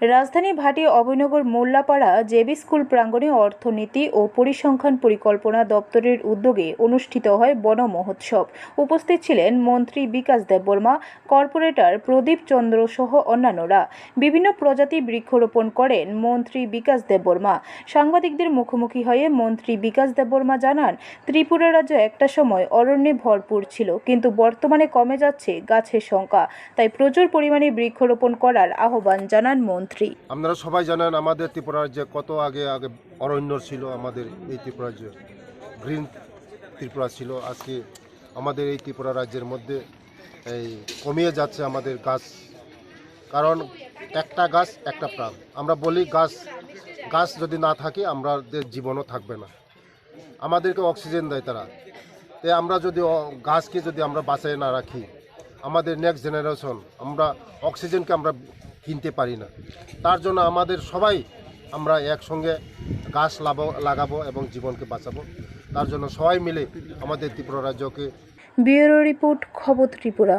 রাজধানী ভাটি Abhaynagar Mollapara JB school প্রাঙ্গণে অর্থনীতি ও পরিসংখ্যান পরিকল্পনা দপ্তরের উদ্যোগে অনুষ্ঠিত হয় বন মহোৎসব। উপস্থিত ছিলেন মন্ত্রী বিকাশ দেববর্মা, কর্পোরেটর প্রদীপ চন্দ্র সহ অন্যান্যরা। বিভিন্ন প্রজাতি বৃক্ষরোপণ করেন মন্ত্রী বিকাশ দেববর্মা। সাংবাদিকদের মুখোমুখি হয়ে মন্ত্রী বিকাশ দেববর্মা জানান, ত্রিপুরা রাজ্য একটা সময় অরণ্যে ভরপুর ছিল, কিন্তু বর্তমানে কমে যাচ্ছে গাছের সংখ্যা। তাই প্রচুর পরিমাণে বৃক্ষরোপণ করার আহ্বান জানান মন্ত্রী। আপনারা সবাই জানেন আমাদের ত্রিপুরা রাজ্যে কত আগে আগে অরণ্য ছিল আমাদের এই ত্রিপুরা রাজ্যে। গ্রিন ত্রিপুরা ছিল। আজকে আমাদের এই ত্রিপুরা রাজ্যের মধ্যে এই কমিয়ে যাচ্ছে আমাদের গাছ। কারণ একটা গাছ, একটা প্রাণ। আমরা বলি গাছ গাছ যদি না থাকে আমাদের জীবনও থাকবে না। আমাদেরকে অক্সিজেন দেয় তারা। তাই আমরা যদি গাছকে যদি আমরা বাঁচায় না রাখি, আমাদের নেক্সট জেনারেশন আমরা অক্সিজেনকে আমরা কিনতে পারি না। তার জন্য আমাদের সবাই আমরা একসঙ্গে গাছ লাগাবো লাগাবো এবং জীবনকে বাঁচাবো। তার জন্য সবাই মিলে আমাদের ত্রিপুরা রাজ্যকে ব্যুরো রিপোর্ট, খবর ত্রিপুরা।